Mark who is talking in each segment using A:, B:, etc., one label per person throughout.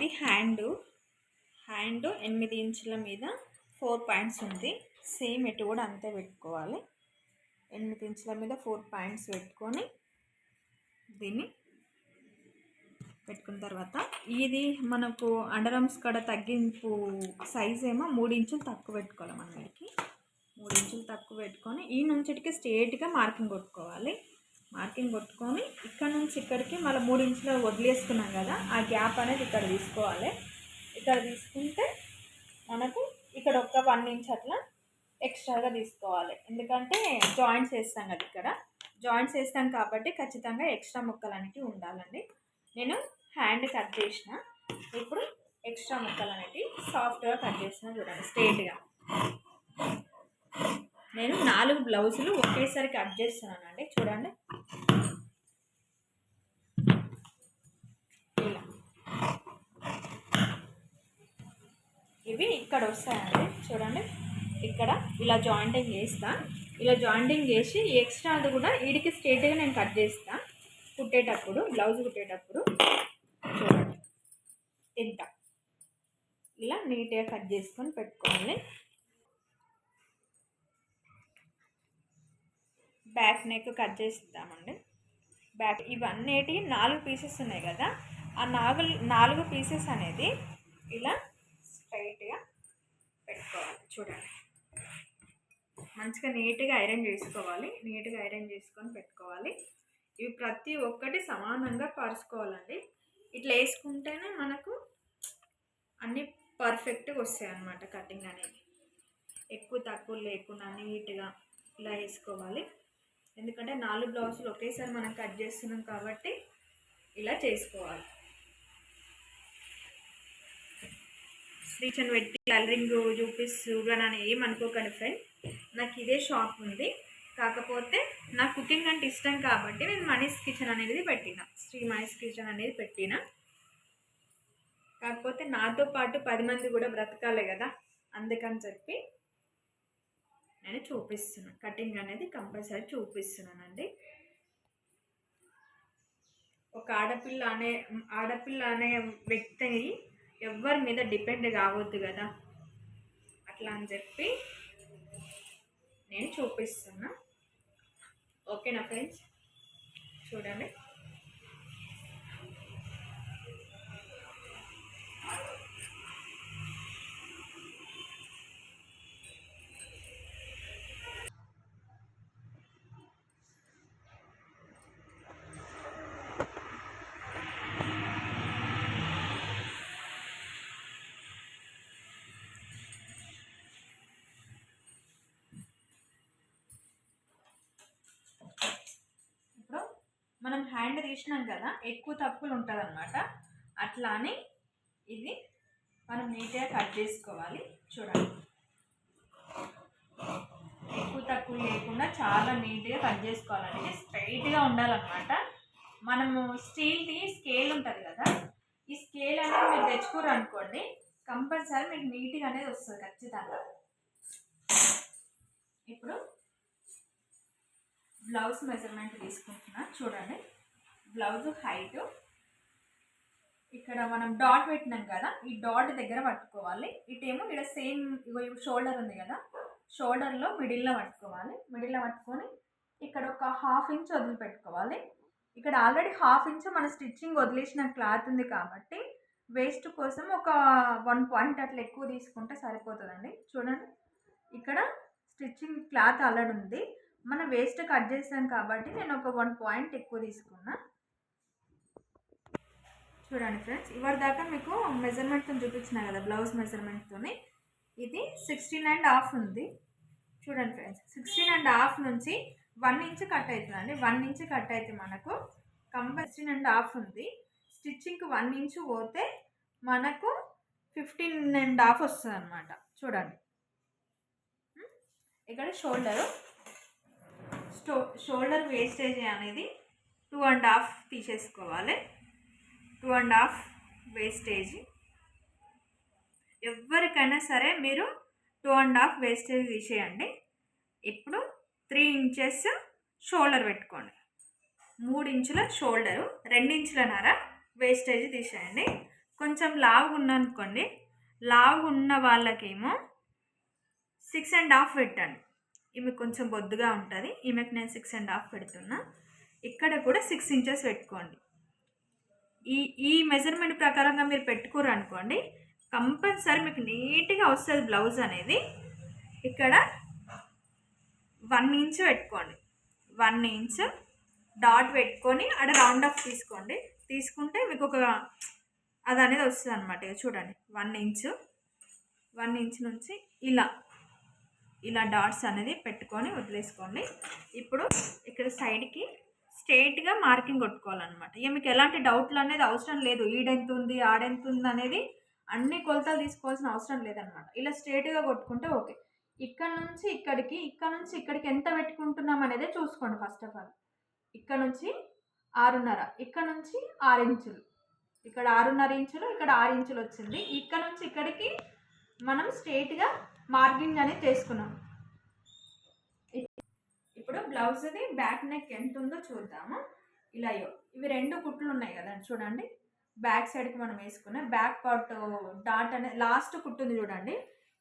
A: ఇది hand. Hand ఎనిమిది ఇంచుల మీద ఫోర్ పాయింట్స్ ఉంది. సేమ్ ఎటు కూడా అంతే పెట్టుకోవాలి. ఎనిమిది ఇంచుల మీద ఫోర్ పాయింట్స్ పెట్టుకొని దీన్ని పెట్టుకున్న తర్వాత ఇది మనకు అండర్ ఆర్మ్స్ కాడ తగ్గింపు సైజ్ ఏమో మూడు ఇంచులు తక్కువ పెట్టుకోవాలి మనకి మూడు ఇంచులు తక్కువ పెట్టుకొని ఈ నుంచిటికి స్ట్రేట్గా మార్కింగ్ కొట్టుకోవాలి. మార్కింగ్ కొట్టుకొని ఇక్కడ నుంచి ఇక్కడికి మళ్ళీ మూడు ఇంచులు వదిలేసుకున్నాం కదా ఆ గ్యాప్ అనేది ఇక్కడ తీసుకోవాలి. ఇక్కడ తీసుకుంటే మనకు ఇక్కడ ఒక వన్ ఇంచ్ అట్లా ఎక్స్ట్రాగా తీసుకోవాలి. ఎందుకంటే జాయింట్స్ వేస్తాం కదా ఇక్కడ. జాయింట్స్ వేస్తాం కాబట్టి ఖచ్చితంగా ఎక్స్ట్రా ముక్కలు అనేవి ఉండాలండి. నేను హ్యాండ్ కట్ చేసిన ఇప్పుడు ఎక్స్ట్రా ముక్కలు అనేవి సాఫ్ట్గా కట్ చేసిన చూడండి స్ట్రేట్గా నేను నాలుగు బ్లౌజులు ఒకేసారి కట్ చేస్తున్నానండి చూడండి. ఇలా ఇవి ఇక్కడ వస్తాయండి. చూడండి. ఇక్కడ ఇలా జాయింటింగ్ చేస్తా. ఇలా జాయింటింగ్ చేసి ఎక్స్ట్రా అది కూడా వీడికి స్ట్రేట్గా నేను కట్ చేస్తా. కుట్టేటప్పుడు బ్లౌజ్ కుట్టేటప్పుడు. చూడండి. ఇంత. ఇలా నీట్గా కట్ చేసుకొని పెట్టుకోవాలి. బ్యాక్ నెక్ కట్ చేసిద్దామండి. బ్యాక్ ఇవన్నీ నాలుగు పీసెస్ ఉన్నాయి కదా ఆ నాలుగు నాలుగు పీసెస్ అనేది ఇలా స్ట్రైట్గా పెట్టుకోవాలి. చూడండి. మంచిగా నీట్గా ఐరన్ చేసుకోవాలి. నీట్గా ఐరన్ చేసుకొని పెట్టుకోవాలి. ఇవి ప్రతి ఒక్కటి సమానంగా పరుచుకోవాలండి. ఇట్లా వేసుకుంటేనే మనకు అన్నీ పర్ఫెక్ట్గా వస్తాయి అన్నమాట కటింగ్ అనేది. ఎక్కువ తక్కువ లేకుండా నీట్గా ఇలా వేసుకోవాలి. ఎందుకంటే నాలుగు బ్లౌజులు ఒకేసారి మనం కట్ చేస్తున్నాం కాబట్టి ఇలా చేసుకోవాలి. స్టిచ్ పెట్టి కలరింగ్ చూపిస్తూ అని ఏమనుకోకండి ఫ్రెండ్ నాకు ఇదే షాప్ ఉంది. కాకపోతే నాకు కుకింగ్ అంటే ఇష్టం కాబట్టి నేను మనీస్ కిచెన్ అనేది పెట్టిన. శ్రీ మనీస్ కిచెన్ అనేది పెట్టిన. కాకపోతే నాతో పాటు పది మంది కూడా బ్రతకాలి కదా. అందుకని చెప్పి నేను చూపిస్తున్నాను కటింగ్ అనేది కంపల్సరీ చూపిస్తున్నానండి. ఒక ఆడపిల్ల అనే ఆడపిల్ల అనే వ్యక్తి ఎవరి మీద డిపెండ్ కావద్దు కదా. అట్లా అని చెప్పి నేను చూపిస్తున్నా. ఓకేనా ఫ్రెండ్స్? చూడండి. మనం హ్యాండ్ తీసినాం కదా ఎక్కువ తప్పులు ఉంటుంది అనమాట అట్లా అని ఇది మనం నీట్గా కట్ చేసుకోవాలి. చూడండి. ఎక్కువ తక్కువ లేకుండా చాలా నీట్గా కట్ చేసుకోవాలంటే స్ట్రైట్గా ఉండాలన్నమాట. మనము స్టీల్ది స్కేల్ ఉంటుంది కదా ఈ స్కేల్ అనేది మీరు తెచ్చుకోరు అనుకోండి కంపల్సరీ మీకు నీట్గా అనేది వస్తుంది ఖచ్చితంగా. ఇప్పుడు బ్లౌజ్ మెజర్మెంట్ తీసుకుంటున్నా చూడండి. Blouse height. ఇక్కడ మనం డాట్ పెట్టినాం కదా ఈ డాట్ దగ్గర పట్టుకోవాలి. ఇటేమో ఇక్కడ సేమ్ షోల్డర్ ఉంది కదా షోల్డర్లో మిడిల్లో పట్టుకోవాలి. మిడిల్లో పట్టుకొని ఇక్కడ ఒక హాఫ్ ఇంచ్ వదిలిపెట్టుకోవాలి ఇక్కడ ఆల్రెడీ హాఫ్ ఇంచ్ మన స్టిచ్చింగ్ వదిలేసిన క్లాత్ ఉంది కాబట్టి వేస్ట్ కోసం ఒక వన్ పాయింట్ అట్లా ఎక్కువ తీసుకుంటే సరిపోతుందండి. చూడండి. ఇక్కడ స్టిచ్చింగ్ క్లాత్ ఆల్రెడీ ఉంది. మన వేస్ట్ కట్ చేసాం కాబట్టి నేను ఒక వన్ పాయింట్ ఎక్కువ తీసుకున్నా. చూడండి ఫ్రెండ్స్ ఇవరి దాకా మీకు మెజర్మెంట్తో చూపించిన కదా బ్లౌజ్ మెజర్మెంట్తో ఇది సిక్స్టీన్ అండ్ హాఫ్ ఉంది. చూడండి ఫ్రెండ్స్ సిక్స్టీన్ అండ్ హాఫ్ నుంచి వన్ ఇంచ్ కట్ అవుతుందండి. వన్ ఇంచ్ కట్ అయితే మనకు కంపల్సరీ అండ్ హాఫ్ ఉంది. స్టిచ్చింగ్కి వన్ ఇంచ్ పోతే మనకు ఫిఫ్టీన్ అండ్ హాఫ్ వస్తుంది అనమాట చూడండి. ఇక్కడ షోల్డరు స్టో షోల్డర్ వేస్టేజ్ అనేది టూ అండ్ హాఫ్ తీసేసుకోవాలి. Two and half wastage. ఎవరికైనా సరే మీరు టూ అండ్ హాఫ్ వేస్టేజ్ తీసేయండి. ఇప్పుడు త్రీ ఇంచెస్ షోల్డర్ పెట్టుకోండి. మూడు ఇంచుల షోల్డరు రెండు ఇంచులన్నర వేస్టేజ్ తీసేయండి. కొంచెం లావుగా ఉన్నానుకోండి లావుగా ఉన్న వాళ్ళకేమో సిక్స్ అండ్ హాఫ్ పెట్టండి. ఈమె కొంచెం బొద్దుగా ఉంటుంది. ఈమెకు నేను సిక్స్ అండ్ హాఫ్ పెడుతున్నా. ఇక్కడ కూడా సిక్స్ ఇంచెస్ పెట్టుకోండి. ఈ ఈ మెజర్మెంట్ ప్రకారంగా మీరు పెట్టుకోరు అనుకోండి కంపల్సరీ మీకు నీట్గా వస్తుంది బ్లౌజ్ అనేది. ఇక్కడ వన్ ఇంచ్ పెట్టుకోండి. వన్ ఇంచ్ డాట్ పెట్టుకొని అక్కడ రౌండ్ ఆఫ్ తీసుకోండి. తీసుకుంటే మీకు ఒక అది అనేది వస్తుంది అనమాట చూడండి. వన్ ఇంచ్ వన్ ఇంచ్ నుంచి ఇలా ఇలా డాట్స్ అనేది పెట్టుకొని వదిలేసుకోండి. ఇప్పుడు ఇక్కడ సైడ్కి స్ట్రైట్గా మార్కింగ్ కొట్టుకోవాలన్నమాట. ఇక మీకు ఎలాంటి డౌట్లు అనేది అవసరం లేదు. ఈడెంత ఉంది ఆడెంత ఉంది అనేది అన్ని కొలతలు తీసుకోవాల్సిన అవసరం లేదనమాట ఇలా స్ట్రైట్గా కొట్టుకుంటే ఓకే. ఇక్కడ నుంచి ఇక్కడికి ఇక్కడ నుంచి ఇక్కడికి ఎంత పెట్టుకుంటున్నాం అనేది చూసుకోండి ఫస్ట్ ఆఫ్ ఆల్ ఇక్కడ నుంచి ఆరున్నర ఇక్కడ నుంచి ఆరు ఇంచులు. ఇక్కడ ఆరున్నర ఇంచులు ఇక్కడ ఆరు ఇంచులు వచ్చింది. ఇక్కడ నుంచి ఇక్కడికి మనం స్ట్రైట్గా మార్కింగ్ అనేది చేసుకున్నాం. ఇప్పుడు బ్లౌజ్ది బ్యాక్ నెక్ ఎంత ఉందో చూద్దాము. ఇలా ఇవి రెండు కుట్లు ఉన్నాయి కదండి చూడండి. బ్యాక్ సైడ్కి మనం వేసుకున్న బ్యాక్ పార్ట్ డాట్ అనే లాస్ట్ కుట్టు ఉంది చూడండి.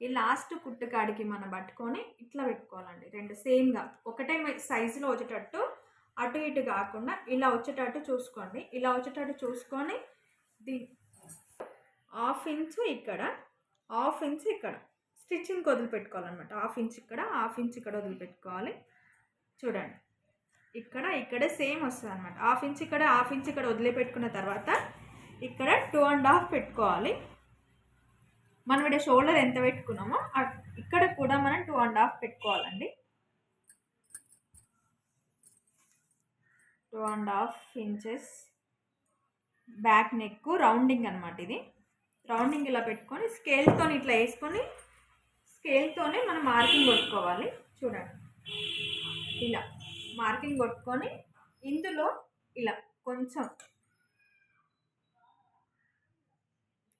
A: ఈ లాస్ట్ కుట్టు కాడికి మనం పట్టుకొని ఇట్లా పెట్టుకోవాలండి. రెండు సేమ్గా. ఒకటే సైజులో వచ్చేటట్టు అటు ఇటు కాకుండా ఇలా వచ్చేటట్టు చూసుకోండి. ఇలా వచ్చేటట్టు చూసుకొని దీ హాఫ్ ఇంచు ఇక్కడ. హాఫ్ ఇంచు ఇక్కడ. స్టిచ్చింగ్ వదిలిపెట్టుకోవాలన్నమాట. హాఫ్ ఇంచ్ ఇక్కడ హాఫ్ ఇంచ్ ఇక్కడ వదిలిపెట్టుకోవాలి. చూడండి. ఇక్కడ ఇక్కడే సేమ్ వస్తుంది అనమాట హాఫ్ ఇంచ్ ఇక్కడ హాఫ్ ఇంచ్ ఇక్కడ వదిలిపెట్టుకున్న తర్వాత ఇక్కడ టూ అండ్ హాఫ్ పెట్టుకోవాలి. మనం ఇక్కడ షోల్డర్ ఎంత పెట్టుకున్నామో ఇక్కడ కూడా మనం టూ అండ్ హాఫ్ పెట్టుకోవాలండి. Two and half inches back neck rounding అనమాట ఇది. రౌండింగ్ ఇలా పెట్టుకొని స్కేల్తో ఇట్లా వేసుకొని స్కేల్తోనే మనం మార్కింగ్ కొట్టుకోవాలి. చూడండి. ఇలా మార్కింగ్ కొట్టుకొని ఇందులో ఇలా కొంచెం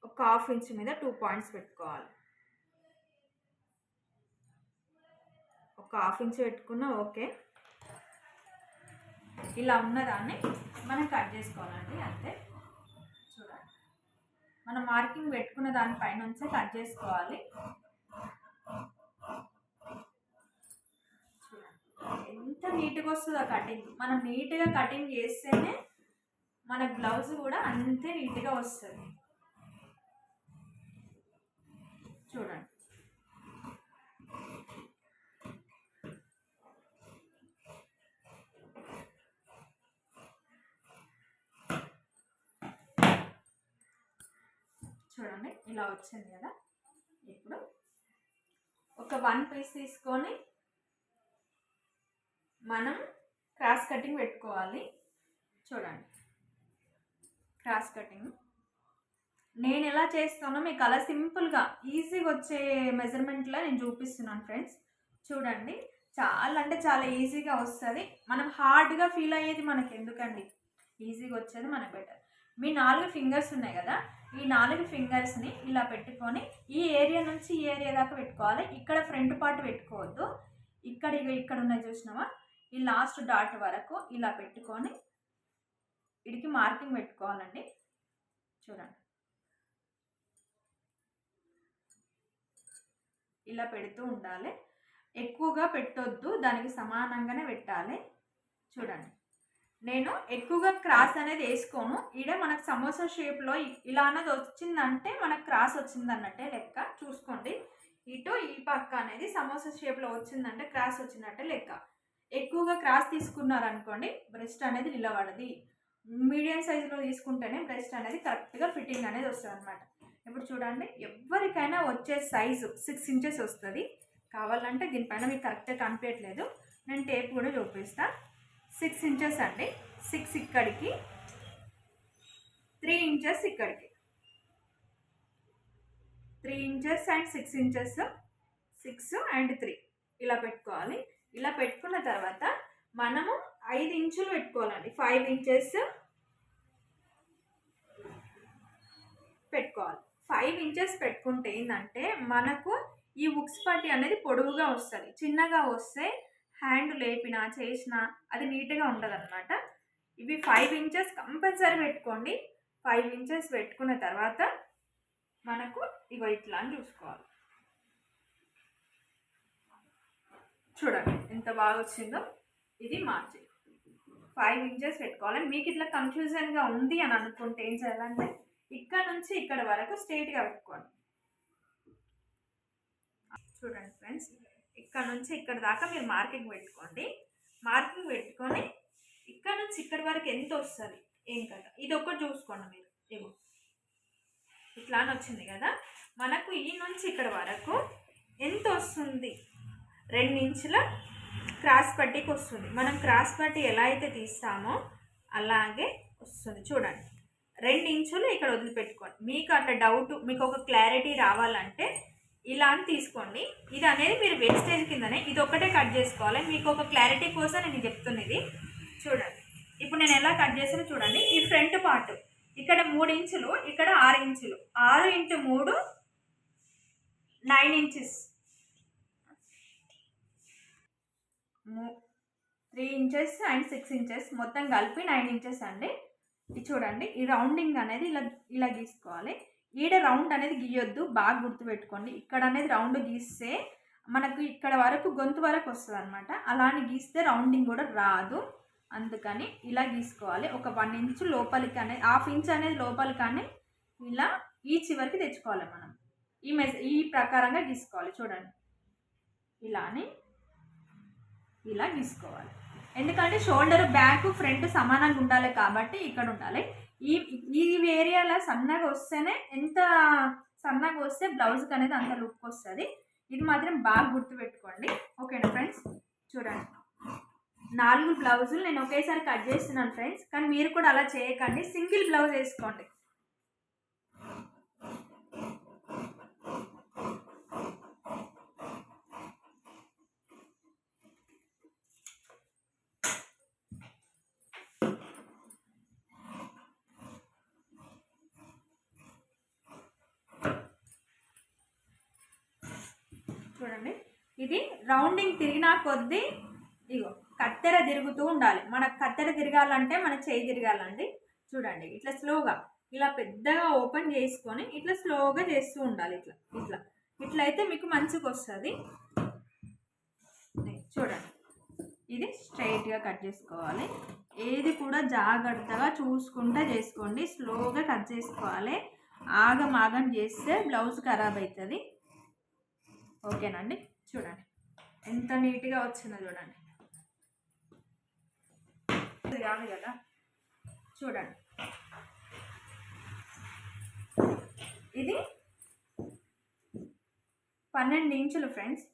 A: ఒక హాఫ్ ఇంచ్ మీద టూ పాయింట్స్ పెట్టుకోవాలి. ఒక హాఫ్ ఇంచ్ పెట్టుకున్నా ఓకే. ఇలా ఉన్నదాన్ని మనం కట్ చేసుకోవాలండి అంతే. చూడండి. మనం మార్కింగ్ పెట్టుకున్న దానిపైనుంచే కట్ చేసుకోవాలి చూడండి ఎంత నీట్గా వస్తుందో కటింగ్ మనం నీట్గా కటింగ్ చేస్తేనే మన బ్లౌజ్ కూడా అంతే నీట్గా వస్తుంది చూడండి. చూడండి ఇలా వచ్చింది కదా. ఇప్పుడు ఒక వన్ పీస్ తీసుకొని మనం క్రాస్ కటింగ్ పెట్టుకోవాలి. చూడండి. Cross cutting. నేను ఎలా చేస్తానో మీకు అలా సింపుల్గా ఈజీగా వచ్చే మెజర్మెంట్లో నేను చూపిస్తున్నాను ఫ్రెండ్స్. చూడండి. చాలా అంటే చాలా ఈజీగా వస్తుంది. మనం హార్డ్గా ఫీల్ అయ్యేది మనకి ఎందుకండి? ఈజీగా వచ్చేది మనకు బెటర్ మీ నాలుగు ఫింగర్స్ ఉన్నాయి కదా? ఈ నాలుగు ఫింగర్స్ని ఇలా పెట్టుకొని ఈ ఏరియా నుంచి ఈ ఏరియా దాకా పెట్టుకోవాలి. ఇక్కడ ఫ్రంట్ పార్ట్ పెట్టుకోవద్దు. ఇక్కడ ఇక్కడ ఉన్నాయి చూసినావా? ఈ లాస్ట్ డాట్ వరకు ఇలా పెట్టుకొని ఇడికి మార్కింగ్ పెట్టుకోవాలండి. చూడండి. ఇలా పెడుతూ ఉండాలి. ఎక్కువగా పెట్టొద్దు దానికి సమానంగానే పెట్టాలి. చూడండి. నేను ఎక్కువగా క్రాస్ అనేది వేసుకోను. ఈడ మనకు సమోసా షేప్లో ఇలా అన్నది వచ్చిందంటే మనకు క్రాస్ వచ్చింది అన్నట్టే లెక్క. చూసుకోండి. ఇటు ఈ పక్క అనేది సమోసా షేప్లో వచ్చిందంటే క్రాస్ వచ్చినట్టే లెక్క. ఎక్కువగా క్రాస్ తీసుకున్నారనుకోండి బ్రెస్ట్ అనేది నిలబడది. మీడియం సైజులో తీసుకుంటేనే బ్రెస్ట్ అనేది కరెక్ట్గా ఫిట్టింగ్ అనేది వస్తుంది అనమాట ఇప్పుడు చూడండి ఎవరికైనా వచ్చే సైజు సిక్స్ ఇంచెస్ వస్తుంది. కావాలంటే దీనిపైన మీకు కరెక్ట్గా కనిపించట్లేదు. నేను టేప్ కూడా చూపిస్తా. సిక్స్ ఇంచెస్ అండి. సిక్స్ ఇక్కడికి. త్రీ ఇంచెస్ ఇక్కడికి. Three inches and six inches. Six and three. ఇలా పెట్టుకోవాలి. ఇలా పెట్టుకున్న తర్వాత మనము ఐదు ఇంచులు పెట్టుకోవాలండి. ఫైవ్ ఇంచెస్ పెట్టుకోవాలి. ఫైవ్ ఇంచెస్ పెట్టుకుంటే ఏంటంటే మనకు ఈ ఉక్స్ పట్టి అనేది పొడవుగా వస్తుంది. చిన్నగా వస్తే హ్యాండ్ లేపినా చేసినా అది నీట్గా ఉండదు అనమాట ఇవి ఫైవ్ ఇంచెస్ కంపల్సరీ పెట్టుకోండి. ఫైవ్ ఇంచెస్ పెట్టుకున్న తర్వాత మనకు ఇగో ఇట్లా అని చూసుకోవాలి. చూడండి ఎంత బాగా వచ్చిందో ఇది మార్చి ఫైవ్ ఇంచెస్ పెట్టుకోవాలి. మీకు ఇట్లా కన్ఫ్యూజన్గా ఉంది అని అనుకుంటే ఏం చేయాలంటే ఇక్కడ నుంచి ఇక్కడ వరకు స్ట్రైట్గా పెట్టుకోండి. చూడండి ఫ్రెండ్స్ ఇక్కడ నుంచి ఇక్కడ దాకా మీరు మార్కింగ్ పెట్టుకోండి. మార్కింగ్ పెట్టుకొని ఇక్కడ నుంచి ఇక్కడ వరకు ఎంత వస్తుంది ఏం కదా ఇది ఒక్కటి చూసుకోండి మీరు. ఏమో. ఇట్లా వచ్చింది కదా. మనకు ఈ నుంచి ఇక్కడ వరకు ఎంత వస్తుంది? రెండు ఇంచుల క్రాస్ పట్టీకి వస్తుంది. మనం క్రాస్ పట్టీ ఎలా అయితే తీస్తామో అలాగే వస్తుంది చూడండి. రెండు ఇంచులు ఇక్కడ వదిలిపెట్టుకోండి. మీకు అట్లా డౌట్ మీకు ఒక క్లారిటీ రావాలంటే ఇలా అని తీసుకోండి. ఇది అనేది మీరు వేస్టేజ్ కిందనే ఇది ఒకటే కట్ చేసుకోవాలి. మీకు ఒక క్లారిటీ కోసం నేను చెప్తున్నది చూడండి. ఇప్పుడు నేను ఎలా కట్ చేసానో చూడండి. ఈ ఫ్రంట్ పార్ట్ ఇక్కడ మూడు ఇంచులు ఇక్కడ ఆరు ఇంచులు. ఆరు ఇంటూ మూడు nine inches three inches and six inches మొత్తం కలిపి నైన్ ఇంచెస్ అండి. ఇది చూడండి ఈ రౌండింగ్ అనేది ఇలా ఇలా గీసుకోవాలి. ఈడ రౌండ్ అనేది గీయొద్దు బాగా గుర్తుపెట్టుకోండి. ఇక్కడ అనేది రౌండ్ గీస్తే మనకు ఇక్కడ వరకు గొంతు వరకు వస్తుంది అనమాట అలా అని గీస్తే రౌండింగ్ కూడా రాదు. అందుకని ఇలా గీసుకోవాలి. ఒక వన్ ఇంచ్ లోపలికి అనేది హాఫ్ ఇంచ్ అనేది లోపలికి ఇలా ఈ చివరికి తెచ్చుకోవాలి మనం. ఈ మెస్ ఈ ప్రకారంగా గీసుకోవాలి. చూడండి. ఇలా అని ఇలా గీసుకోవాలి. ఎందుకంటే షోల్డర్ బ్యాక్ ఫ్రంట్ సమానంగా ఉండాలి కాబట్టి ఇక్కడ ఉండాలి. ఈ ఈ ఏరియాలో సన్నగా వస్తేనే ఎంత సన్నగా వస్తే బ్లౌజ్కి అనేది అంత లుక్ వస్తుంది. ఇది మాత్రం బాగా గుర్తుపెట్టుకోండి ఓకేనా ఫ్రెండ్స్ చూడండి. నాలుగు బ్లౌజులు నేను ఒకేసారి కట్ చేస్తున్నాను ఫ్రెండ్స్ కానీ మీరు కూడా అలా చేయకండి. సింగిల్ బ్లౌజ్ వేసుకోండి చూడండి ఇది రౌండింగ్ తిరిగినా కొద్దీ ఇగో కత్తెర తిరుగుతూ ఉండాలి. మన కత్తెర తిరగాలంటే మన చేయి తిరగాలండి. చూడండి ఇట్లా స్లోగా ఇలా పెద్దగా ఓపెన్ చేసుకొని ఇట్లా స్లోగా చేస్తూ ఉండాలి ఇట్లా ఇట్లా. ఇట్లా అయితే మీకు మంచిగా వస్తుంది చూడండి ఇది స్ట్రైట్గా కట్ చేసుకోవాలి. ఏది కూడా జాగ్రత్తగా చూసుకుంటా చేసుకోండి. స్లోగా కట్ చేసుకోవాలి. ఆగం ఆగం చేస్తే బ్లౌజ్ ఖరాబ్ అవుతుంది ఓకేనండి? చూడండి. ఎంత నీట్గా వచ్చిందో చూడండి. ఇది కాదు కదా? చూడండి. ఇది పన్నెండు ఇంచులు ఫ్రెండ్స్.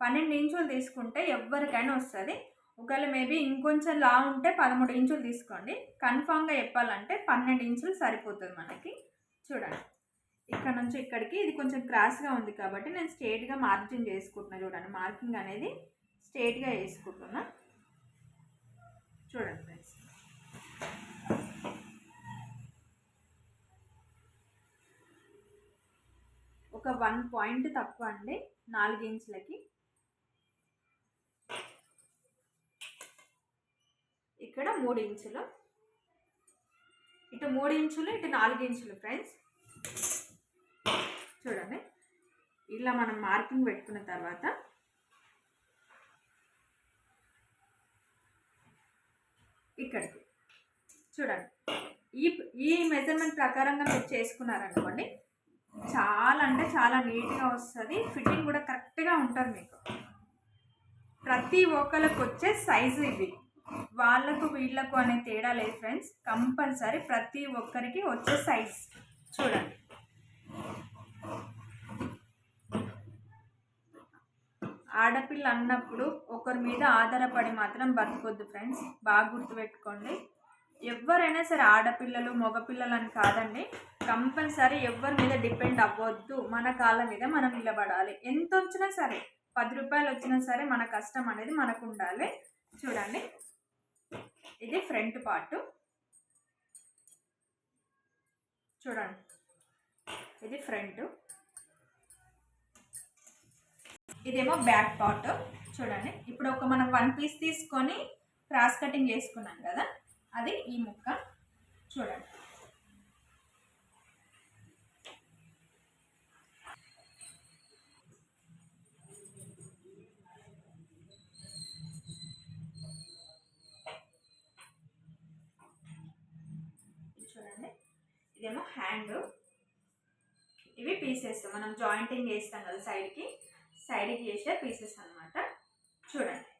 A: పన్నెండు ఇంచులు తీసుకుంటే ఎవరికైనా వస్తుంది. ఒకవేళ మేబీ ఇంకొంచెం లా ఉంటే పదమూడు ఇంచులు తీసుకోండి. కన్ఫామ్గా చెప్పాలంటే పన్నెండు ఇంచులు సరిపోతుంది మనకి. చూడండి. ఇక్కడ నుంచి ఇక్కడికి. ఇది కొంచెం క్రాస్గా ఉంది కాబట్టి నేను స్ట్రేట్గా మార్జిన్ చేసుకుంటున్నా చూడండి. మార్కింగ్ అనేది స్ట్రేట్గా వేసుకుంటున్నా చూడండి ఫ్రెండ్స్ ఒక వన్ పాయింట్ తక్కువ అండి. నాలుగు ఇంచులకి. ఇక్కడ మూడు ఇంచులు. ఇటు మూడు ఇంచులు ఇటు నాలుగు ఇంచులు ఫ్రెండ్స్ చూడండి. ఇలా మనం మార్కింగ్ పెట్టుకున్న తర్వాత ఇక్కడికి. చూడండి. ఈ ఈ మెజర్మెంట్ ప్రకారంగా మీరు చేసుకున్నారనుకోండి చాలా అంటే చాలా నీట్గా వస్తుంది. ఫిట్టింగ్ కూడా కరెక్ట్గా ఉంటుంది మీకు. ప్రతి ఒక్కరికి వచ్చే సైజు ఇవి వాళ్ళకు వీళ్ళకు అనే తేడా లేదు ఫ్రెండ్స్. కంపల్సరీ ప్రతి ఒక్కరికి వచ్చే సైజ్ చూడండి. ఆడపిల్ల అన్నప్పుడు ఒకరి మీద ఆధారపడి మాత్రం బతకొద్దు ఫ్రెండ్స్. బాగా గుర్తుపెట్టుకోండి. ఎవరైనా సరే ఆడపిల్లలు మగపిల్లలు అని కాదండి. కంపల్సరీ ఎవరి మీద డిపెండ్ అవ్వద్దు. మన కాళ్ళ మీద మనం నిలబడాలి. ఎంత వచ్చినా సరే పది రూపాయలు వచ్చినా సరే మన కష్టం అనేది మనకు ఉండాలి. చూడండి. ఇది ఫ్రంట్ పార్ట్. చూడండి. ఇది ఫ్రంట్. ఇదేమో బ్యాక్ పార్ట్. చూడండి. ఇప్పుడు ఒక మనం వన్ పీస్ తీసుకొని క్రాస్ కటింగ్ చేసుకున్నాం కదా అది ఈ ముక్క. చూడండి. చూడండి. ఇదేమో హ్యాండ్ ఇవి పీసెస్ మనం జాయింటింగ్ చేస్తాం కదా సైడ్కి సైడ్కి చేసే పీసెస్ అన్నమాట. చూడండి.